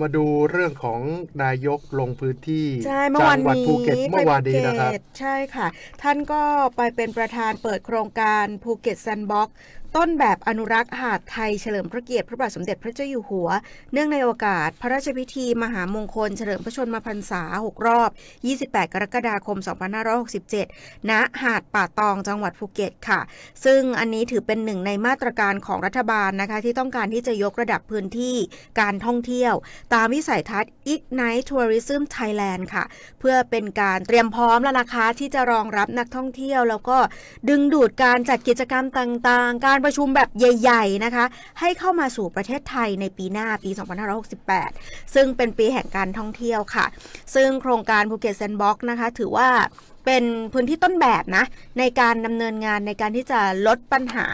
มาดูเรื่องของนายกลงพื้นที่ใช่เมื่อวานจังหวัดนี้ภูเก็ตเมื่อวานนี้ไปภูนะครับเก็ตใช่ค่ะ ท่านก็ไปเป็นประธานเปิดโครงการภูเก็ตแซนด์บ็อก ต้นแบบอนุรักษ์หาดไทยเฉลิมพระเกียรติพระบาทสมเด็จพระเจ้าอยู่หัว เนื่องในโอกาส พระราชพิธี มหามงคล เฉลิมพระชนมพรรษา 6 รอบ 28 กรกฎาคม 2567 ณ หาดป่าตองจังหวัดภูเก็ตค่ะ ซึ่งอันนี้ถือเป็นหนึ่งในมาตรการของรัฐบาลนะคะ ที่ต้องการที่จะยกระดับพื้นที่การท่องเที่ยว ตามวิสัยทัศน์ Ignite Tourism Thailand ค่ะ เพื่อเป็นการเตรียมพร้อมแล้วนะคะที่จะรองรับนักท่องเที่ยว แล้วก็ดึงดูดการจัดกิจกรรมต่างๆ การประชุมแบบใหญ่ ๆนะคะ ให้เข้ามาสู่ประเทศไทยในปีหน้าปี 2568 ซึ่งเป็นปีแห่งการท่องเที่ยวค่ะ ซึ่งโครงการภูเก็ตแซนด์บ็อกนะคะ ถือว่าเป็นพื้นที่ต้นแบบนะ ในการดำเนินงานในการที่จะลดปัญหา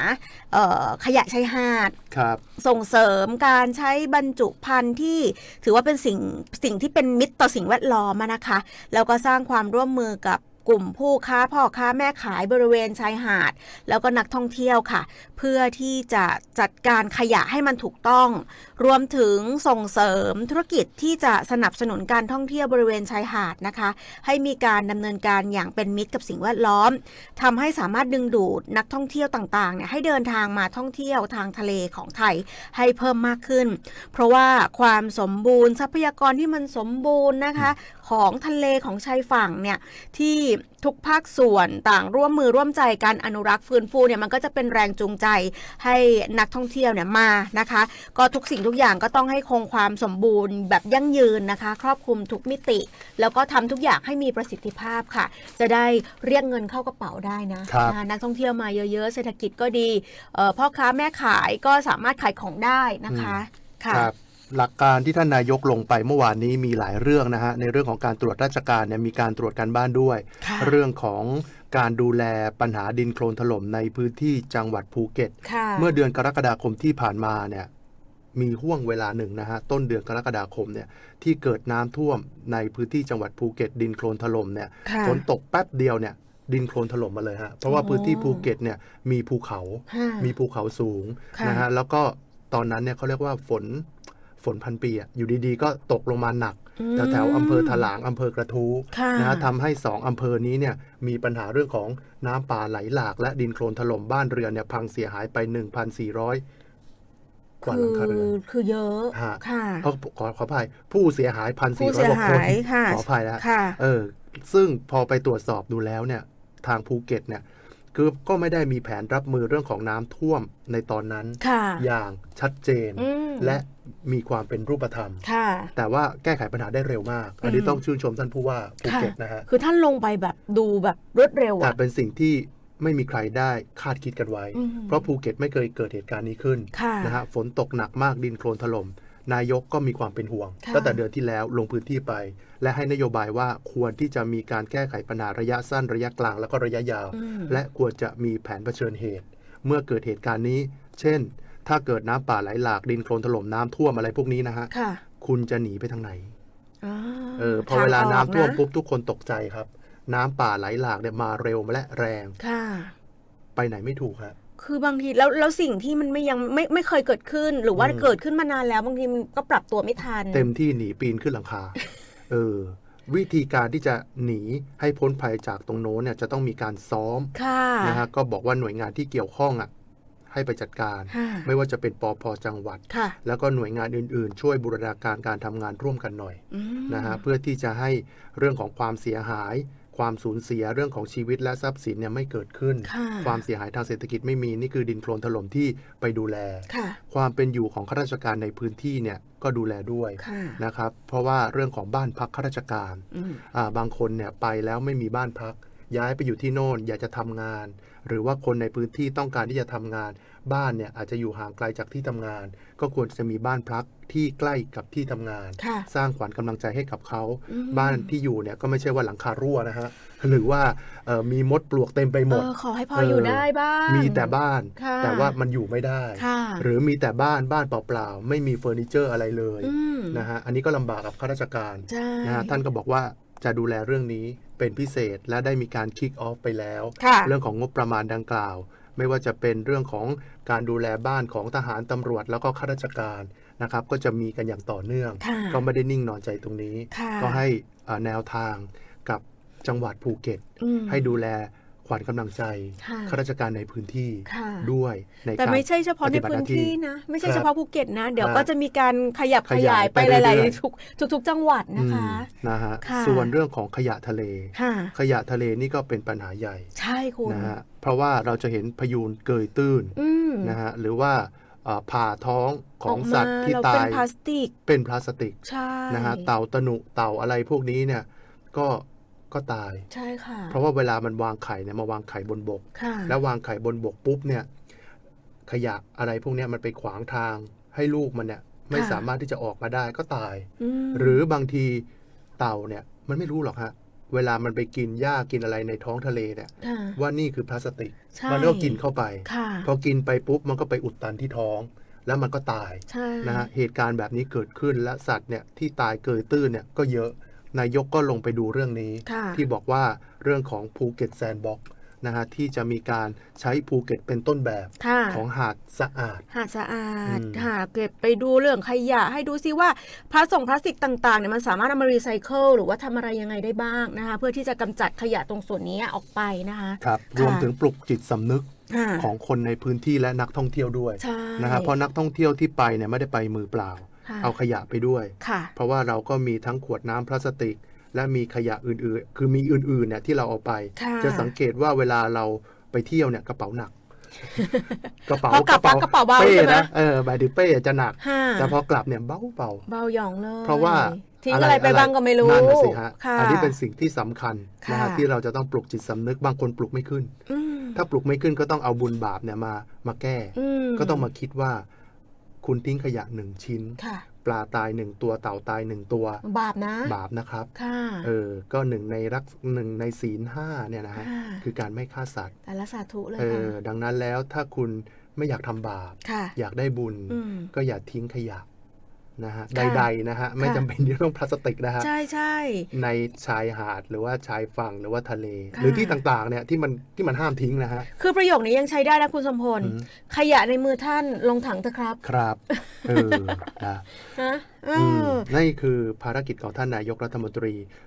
เอ่อขยะชายหาดครับส่งเสริมการใช้บรรจุภัณฑ์ที่ถือว่าเป็นสิ่งสิ่งที่เป็นมิตรต่อสิ่งแวดล้อมอะนะคะ แล้วก็สร้างความร่วมมือกับ กลุ่มผู้ค้าพ่อค้าแม่ขายบริเวณชายหาด แล้วก็นักท่องเที่ยวค่ะ เพื่อที่จะจัดการขยะให้มันถูกต้อง รวมถึงส่งเสริมธุรกิจที่จะสนับสนุนการท่องเที่ยวบริเวณชายหาดนะคะ ให้มีการดำเนินการอย่างเป็นมิตรกับสิ่งแวดล้อมทำให้สามารถดึงดูดนักท่องเที่ยวต่างๆเนี่ยให้เดินทางมาท่องเที่ยวทางทะเลของไทยให้เพิ่มมากขึ้น เพราะว่าความสมบูรณ์ทรัพยากรที่มันสมบูรณ์นะคะของทะเลของชายฝั่งเนี่ยที่ทุกภาคส่วนต่างร่วมมือร่วมใจการอนุรักษ์ฟื้นฟูเนี่ยมันก็จะเป็นแรงจูงใจให้นักท่องเที่ยวเนี่ยมานะคะ ก็ทุกสิ่งทุกอย่างก็ต้องให้คงความสมบูรณ์แบบยั่งยืนนะคะ ครอบคลุมทุกมิติ แล้วก็ทำทุกอย่างให้มีประสิทธิภาพค่ะ จะได้เรียกเงินเข้ากระเป๋าได้นะครับอ่านักท่องเที่ยวมาเยอะๆ เศรษฐกิจก็ดีเอ่อพ่อค้าแม่ขายก็สามารถขายของได้นะคะค่ะครับ หลักการที่ท่านนายกลงไปเมื่อวานนี้มีหลายเรื่องนะฮะในเรื่องของการตรวจราชการเนี่ยมีการตรวจการบ้านด้วยค่ะเรื่องของการดูแลปัญหาดินโคลนถล่มในพื้นที่จังหวัดภูเก็ตค่ะเมื่อเดือนกรกฎาคมที่ผ่านมาเนี่ยมีห่วงเวลาหนึ่งนะฮะต้นเดือนกรกฎาคมเนี่ยที่เกิดน้ำท่วมในพื้นที่จังหวัดภูเก็ต ดินโคลนถล่มเนี่ยค่ะฝนตกแป๊บเดียวเนี่ยดินโคลนถล่มมาเลยฮะเพราะว่าอ๋อพื้นที่ภูเก็ตเนี่ยมีภูเขาค่ะมีภูเขาสูงค่ะนะฮะแล้วก็ตอนนั้นเนี่ยเขาเรียกว่าฝน ฝนพันปีอะอยู่ดีๆ ก็ตกลงมาหนักแถวแถวๆอำเภอถลางอำเภอกระทู้ค่ะนะฮะทำให้สองอำเภอนี้เนี่ยมีปัญหาเรื่องของน้ำป่าไหลหลาก และดินโคลนถล่มบ้านเรือนเนี่ยพังเสียหายไป 1,400 กว่าหลังคาเรือนคือคือเยอะฮะค่ะเขาขอขออภัยผู้เสียหายผู้1,400เสียกว่าคนหายค่ะขออภัยนะค่ะเออซึ่งพอไปตรวจสอบดูแล้วเนี่ยทางภูเก็ตเนี่ย คือก็ไม่ได้มีแผนรับมือเรื่องของน้ำท่วมในตอนนั้นค่ะอย่างชัดเจนอืมและมีความเป็นรูปธรรมค่ะแต่ว่าแก้ไขปัญหาได้เร็วมาก อันนี้อืมต้องชื่นชมท่านผู้ว่าภูเก็ตนะฮะ คือท่านลงไปแบบดูแบบรวดเร็วแต่อะเป็นสิ่งที่ไม่มีใครได้คาดคิดกันไว้อืมเพราะภูเก็ตไม่เคยเกิดเหตุการณ์นี้ขึ้นค่ะนะฮะ ฝนตกหนักมากดินโคลนถล่ม นายกก็มีความเป็นห่วงค่ะตั้งแต่เดือนที่แล้วลงพื้นที่ไป และให้นโยบายว่าควรที่จะมีการแก้ไขปัญหาระยะสั้นระยะกลางแล้วก็ระยะยาวอืมและควรจะมีแผนเผชิญเหตุ เมื่อเกิดเหตุการณ์นี้ เช่น ถ้าเกิดน้ำป่าไหลหลากดินโคลนถล่มน้ำท่วมอะไรพวกนี้นะฮะค่ะคุณจะหนีไปทางไหนอ่าเออพอทงเวลาน้ำกท่วมะปุ๊บทุกคนตกใจครับ น้ำป่าไหลหลากเนี่ยมาเร็วและแรงค่ะไปไหนไม่ถูกฮะ คือบางทีแล้วแล้วสิ่งที่มันไม่ยังไม่ไม่เคยเกิดขึ้น หรือว่าอืมเกิดขึ้นมานานแล้ว บางทีมันก็ปรับตัวไม่ทัน เต็มที่หนีปีนขึ้นหลังคา เออ วิธีการที่จะหนีให้พ้นภัยจากตรงโน้นเนี่ยจะต้องมีการซ้อมค่ะนะฮะก็บอกว่าหน่วยงานที่เกี่ยวข้องอะให้ไปจัดการค่ะไม่ว่าจะเป็นปอพจังหวัดค่ะแล้วก็หน่วยงานอื่นๆ ช่วยบูรณาการการทำงานร่วมกันหน่อยอืมนะฮะเพื่อที่จะให้เรื่องของความเสียหาย ความสูญเสียเรื่องของชีวิตและทรัพย์สินเนี่ยไม่เกิดขึ้นค่ะความเสียหายทางเศรษฐกิจไม่มีนี่คือดินโคลนถล่มที่ไปดูแลค่ะความเป็นอยู่ของข้าราชการในพื้นที่เนี่ยก็ดูแลด้วยค่ะนะครับ เพราะว่าเรื่องของบ้านพักข้าราชการอืมอ่าบางคนเนี่ยไปแล้วไม่มีบ้านพัก ย้ายไปอยู่ที่โน่นอยากจะทำงาน หรือว่าคนในพื้นที่ต้องการที่จะทำงาน บ้านเนี่ยอาจจะอยู่ห่างไกลจากที่ทำงาน ก็ควรจะมีบ้านพักที่ใกล้กับที่ทำงานค่ะสร้างขวัญกำลังใจให้กับเขาอืมบ้านที่อยู่เนี่ยก็ไม่ใช่ว่าหลังคารั่วนะฮะหรือว่าเอ่อมีมดปลวกเต็มไปหมดเออขอให้พอเออออยู่ได้บ้างมีแต่บ้านค่ะแต่ว่ามันอยู่ไม่ได้ค่ะหรือมีแต่บ้านบ้านเปล่าๆ ไม่มีเฟอร์นิเจอร์อะไรเลยอืมนะฮะอันนี้ก็ลำบากกับข้าราชการใช่นะฮะท่านก็บอกว่า จะดูแลเรื่องนี้เป็นพิเศษและได้มีการคิกออฟไปแล้วค่ะเรื่องของงบประมาณดังกล่าว ไม่ว่าจะเป็นเรื่องของการดูแลบ้านของทหารตำรวจแล้วก็ข้าราชการนะครับก็จะมีกันอย่างต่อเนื่องค่ะก็ไม่ได้นิ่งนอนใจตรงนี้ค่ะก็ให้อ่าแนวทางกับจังหวัดภูเก็ตอืมให้ดูแล ขวัญกำลังใจค่ะข้าราชการในพื้นที่ค่ะ ด้วยในแต่การ ไม่ใช่เฉพาะในปฏิบัติพื้หนน้าที่ที่นะ ไม่ใช่ครับเฉพาะภูเก็ตนะ เดี๋ยวครับก็จะมีการขยับขขยายยายไปไปหลายเรื่อยๆทุกทุกๆจังหวัดนะคะอืมนะฮะค่ะ ส่วนเรื่องของขยะทะเล ค่ะ ขยะทะเลนี่ก็เป็นปัญหาใหญ่ใช่คุณ นะฮะเพราะว่าเราจะเห็นพยูนเกยตื้นอืมนะฮะหรือว่าเอ่อผ่าท้องของกมาสัตว์ที่แล้วตาเป็นยพลาสติก เป็นพลาสติกใช่นะฮะเต่าตะหนุเต่าอะไรพวกนี้เนี่ยก็ ก็ตาย ใช่ค่ะ เพราะว่าเวลามันวางไข่เนี่ยมาวางไข่บนบกค่ะแล้ววางไข่บนบกปุ๊บเนี่ยขยะอะไรพวกเนี้ยมันไปขวางทางให้ลูกมันเนี่ยไม่สามารถที่จะออกมาได้ก็ตายมหรือบางทีเต่าเนี่ยมันไม่รู้หรอกฮะเวลามันไปกินหญ้ากินอะไรในท้องทะเลเนี่ยค่ะว่านี่คือพลาสติกใช่มันก็กินเข้าไปค่ะพอกินไปปุ๊บมันก็ไปอุดตันที่ท้อง แล้วมันก็ตายใช่นะฮะเหตุการณ์แบบนี้เกิดขึ้นและสัตว์เนี่ยที่ตายเกยตื้นเนี่ยก็เยอะ นายกก็ลงไปดูเรื่องนี้ค่ะที่บอกว่าเรื่องของภูเก็ตแซนด์บ็อกนะฮะที่จะมีการใช้ภูเก็ตเป็นต้นแบบค่ะของหาดสะอาด หาดสะอาดอืมหาเก็บไปดูเรื่องขยะ ให้ดูซิว่าพลาสติกพลาสติกต่างๆเนี่ยมันสามารถเอามารีไซเคิลหรือว่าทำอะไรยังไงได้บ้างนะคะ เพื่อที่จะกำจัดขยะตรงส่วนนี้ออกไปนะคะครับค่ะรวมถึงปลุกจิตสำนึกค่ะของคนในพื้นที่และนักท่องเที่ยวด้วยใช่นะฮะเพราะนักท่องเที่ยวที่ไปเนี่ยไม่ได้ไปมือเปล่าค่ะ เอาขยะไปด้วยค่ะเพราะว่าเราก็มีทั้งขวดน้ำพลาสติก และมีขยะอื่นๆ คือมีอื่นๆเนี่ยที่เราเอาไปค่ะจะสังเกตว่าเวลาเราไปเที่ยวเนี่ยกระเป๋าหนักกระเป๋าพอกลับปั๊บกระเป๋าเบาเป้ใช่ไหมนะเออหมายถึงเป้จะหนักค่ะแต่พอกลับเนี่ยเบาเบาเบาหยองเลย เพราะว่าทิ้งอะไรไปบ้างก็ไม่รู้นั่นน่ะสิฮะค่ะอันนี้เป็นสิ่งที่สำคัญนะค่ะฮะที่เราจะต้องปลุกจิตสำนึกบางคนปลุกไม่ขึ้นอืมถ้าปลุกไม่ขึ้นก็ต้องเอาบุญบาปเนี่ยมามาแก้อืมก็ต้องมาคิดว่า คุณทิ้งขยะหนึ่งชิ้นค่ะปลาตายหนึ่งตัวเต่าตายหนึ่งตัว บาปนะ บาปนะครับค่ะเออก็หนึ่งในรักหนึ่งในศีลห้าเนี่ยนะฮะค่ะคือการไม่ฆ่าสัตว์แต่ละสาธุเลยเอค่ะอดังนั้นแล้วถ้าคุณไม่อยากทำบาปค่ะอยากได้บุญอืมก็อย่าทิ้งขยะ นะฮะค่ะใดๆนะฮะไม่ค่ะจำเป็นที่ต้องพลาสติกนะฮะใช่ใช่ในชายหาดหรือว่าชายฝั่งหรือว่าทะเลค่ะหรือที่ต่างๆเนี่ยที่มันที่มันห้ามทิ้งนะฮะคือประโยคนี้ยังใช้ได้นะคุณสมพลอืมขยะในมือท่านลงถังเถอะครับ ครับเออนะนะเออือมนั่นคือภารกิจของท่านนายกรัฐมนตรี